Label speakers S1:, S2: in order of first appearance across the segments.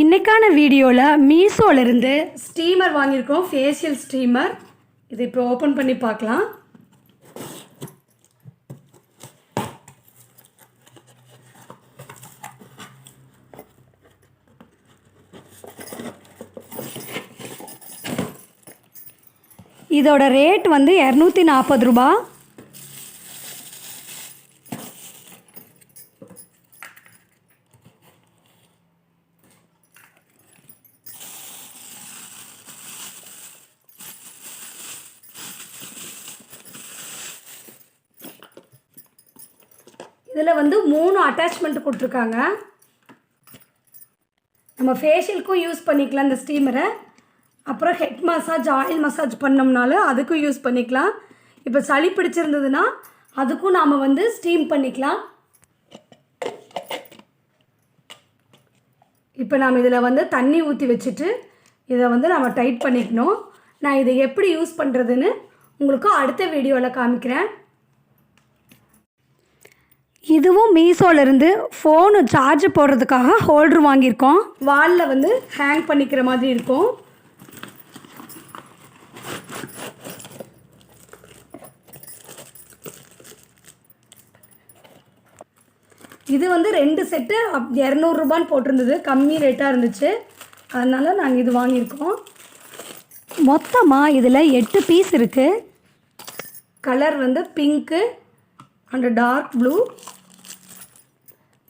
S1: இன்னைக்கான வீடியோவில் மீஷோலேருந்து ஸ்டீமர் வாங்கியிருக்கோம். ஃபேஷியல் ஸ்டீமர் இது இப்போ ஓப்பன் பண்ணி பார்க்கலாம். இதோட ரேட் வந்து இரநூத்தி நாற்பது ரூபா. இதில் வந்து மூணு அட்டாச்மெண்ட் கொடுத்துருக்காங்க. நம்ம ஃபேஷியலுக்கும் யூஸ் பண்ணிக்கலாம் இந்த ஸ்டீமரை அப்புறம் ஹெட் மசாஜ் ஆயில் மசாஜ் பண்ணோம்னாலும் அதுக்கும் யூஸ் பண்ணிக்கலாம். இப்போ சளி பிடிச்சிருந்ததுன்னா அதுக்கும் நாம் வந்து ஸ்டீம் பண்ணிக்கலாம். இப்போ நாம் இதில் வந்து தண்ணி ஊற்றி வச்சுட்டு இதை வந்து நம்ம டைட் பண்ணிக்கணும். நான் இதை எப்படி யூஸ் பண்ணுறதுன்னு உங்களுக்கு அடுத்த வீடியோவில் காமிக்கிறேன். இதுவும் மீஷோலேருந்து ஃபோனு சார்ஜ் போடுறதுக்காக ஹோல்டர் வாங்கியிருக்கோம். வாலில் வந்து ஹேங் பண்ணிக்கிற மாதிரி இருக்கும். இது வந்து ரெண்டு செட்டு இரநூறுபான்னு போட்டிருந்தது. கம்மி ரேட்டாக இருந்துச்சு. அதனால் நாங்கள் இது வாங்கியிருக்கோம். மொத்தமாக இதில் எட்டு பீஸ் இருக்குது கலர் வந்து pink and dark blue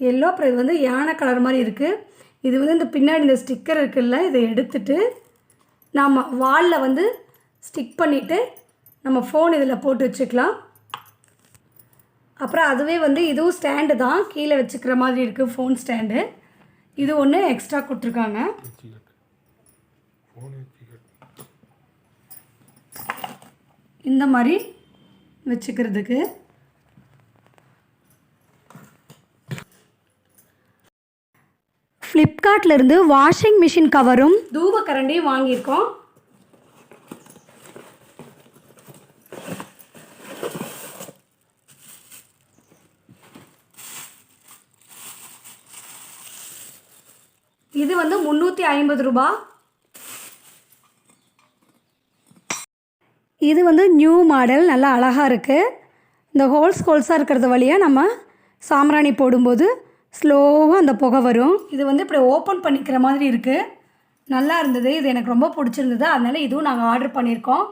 S1: yellow அப்புறம் இது வந்து யானை கலர் மாதிரி இருக்குது இது வந்து இந்த பின்னாடி இந்த ஸ்டிக்கர் இருக்குல்ல இதை எடுத்துட்டு நாம் வாலில் வந்து ஸ்டிக் பண்ணிவிட்டு நம்ம ஃபோன் இதில் போட்டு வச்சுக்கலாம். அப்புறம் அதுவே வந்து இதுவும் ஸ்டாண்டு தான். கீழே வச்சுக்கிற மாதிரி இருக்குது ஃபோன் ஸ்டாண்டு இது ஒன்று எக்ஸ்ட்ரா கொடுத்துருக்காங்க. இந்த மாதிரி வச்சுக்கிறதுக்கு. ஃப்ளிப்கார்ட்லேருந்து வாஷிங் மிஷின் கவரும் தூப கரண்டியும் வாங்கியிருக்கோம். இது வந்து முந்நூற்றி ஐம்பது ரூபா. இது வந்து நியூ மாடல் நல்லா அழகாக இருக்குது இந்த ஹோல்ஸ் ஹோல்ஸாக இருக்கிறது வழியாக நம்ம சாம்பிராணி போடும்போது ஸ்லோவாக அந்த புகை வரும். இது வந்து இப்படி ஓப்பன் பண்ணிக்கிற மாதிரி இருக்குது நல்லா இருந்தது. இது எனக்கு ரொம்ப பிடிச்சிருந்தது. அதனால் இதுவும் நாங்கள் ஆர்டர் பண்ணியிருக்கோம்.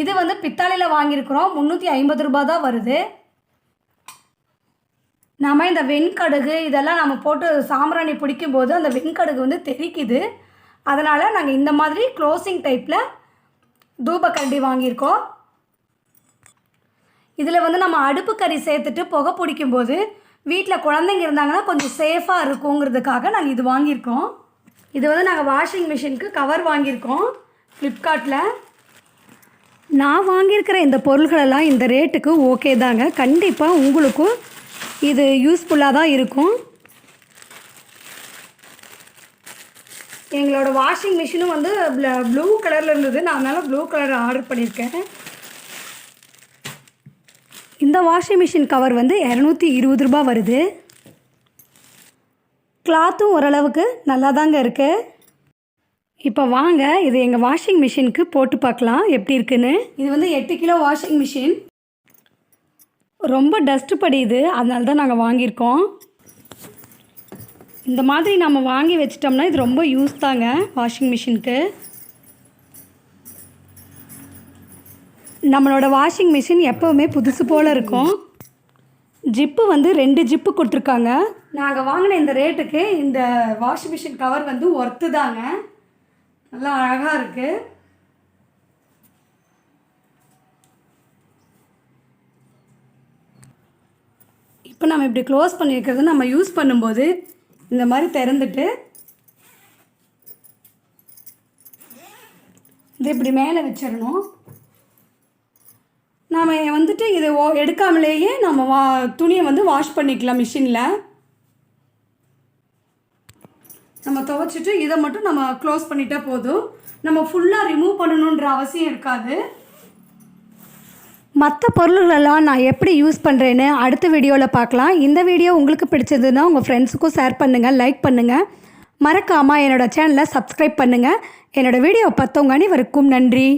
S1: இது வந்து பித்தாளையில் வாங்கியிருக்கிறோம். முந்நூற்றி ஐம்பது ரூபா தான் வருது. நம்ம இந்த வெண்கடுகு இதெல்லாம் நம்ம போட்டு சாம்பிராணி பிடிக்கும்போது அந்த வெண்கடுகு வந்து தெறிக்குது அதனால் நாங்கள் இந்த மாதிரி க்ளோசிங் டைப்பில் தூபக்கரண்டி வாங்கியிருக்கோம். இதில் வந்து நம்ம அடுப்பு கறி சேர்த்துட்டு புகை பிடிக்கும்போது வீட்டில் குழந்தைங்க இருந்தாங்கன்னா கொஞ்சம் சேஃபாக இருக்குங்கிறதுக்காக நாங்கள் இது வாங்கியிருக்கோம். இது வந்து நாங்கள் வாஷிங் மிஷினுக்கு கவர் வாங்கியிருக்கோம். ஃப்ளிப்கார்ட்டில் நான் வாங்கியிருக்கிற இந்த பொருள்களெல்லாம் இந்த ரேட்டுக்கு ஓகே தாங்க. கண்டிப்பாக உங்களுக்கும் இது யூஸ்ஃபுல்லாக தான் இருக்கும். எங்களோட வாஷிங் மிஷினும் வந்து ப்ளூ கலரில் இருந்தது. நான் அதனால் ப்ளூ கலர் ஆர்டர் பண்ணியிருக்கேன். இந்த வாஷிங் மிஷின் கவர் வந்து இரநூத்தி இருபது ரூபா வருது. கிளாத்தும் ஓரளவுக்கு நல்லா தாங்க இருக்குது இப்போ வாங்க இது எங்கள் வாஷிங் மிஷினுக்கு போட்டு பார்க்கலாம் எப்படி இருக்குன்னு. இது வந்து எட்டு கிலோ வாஷிங் மிஷின் ரொம்ப டஸ்ட் படியுது அதனால தான் நாங்கள் வாங்கியிருக்கோம். இந்த மாதிரி நம்ம வாங்கி வச்சிட்டோம்னா இது ரொம்ப யூஸ் தாங்க வாஷிங் மிஷினுக்கு நம்மளோட வாஷிங் மிஷின் எப்போவுமே புதுசு போல் இருக்கும். ஜிப்பு வந்து ரெண்டு ஜிப்பு கொடுத்துருக்காங்க. நாங்கள் வாங்கின இந்த ரேட்டுக்கு இந்த வாஷிங் மிஷின் கவர் வந்து ஒர்த்து தாங்க நல்லா அழகாக இருக்குது இப்போ நம்ம இப்படி க்ளோஸ் பண்ணியிருக்கிறது நம்ம யூஸ் பண்ணும்போது இந்த மாதிரி திறந்துட்டு இது இப்படி மேலே வச்சிடணும். நாம் வந்துட்டு இது ஓ எடுக்காமலேயே நம்ம வா துணியை வந்து வாஷ் பண்ணிக்கலாம் மிஷினில் நம்ம துவைச்சிட்டு இதை மட்டும் நம்ம க்ளோஸ் பண்ணிட்டா போதும். நம்ம ஃபுல்லாக ரிமூவ் பண்ணணுன்ற அவசியம் இருக்காது. மற்ற பொருள்களெல்லாம் நான் எப்படி யூஸ் பண்ணுறேன்னு அடுத்த வீடியோவில் பார்க்கலாம். இந்த வீடியோ உங்களுக்கு பிடிச்சதுன்னா உங்கள் ஃப்ரெண்ட்ஸுக்கும் ஷேர் பண்ணுங்கள் லைக் பண்ணுங்கள் மறக்காமல் என்னோடய சேனலை சப்ஸ்கிரைப் பண்ணுங்கள் என்னோடய வீடியோ பார்த்தவங்க அனைவருக்கும் நன்றி.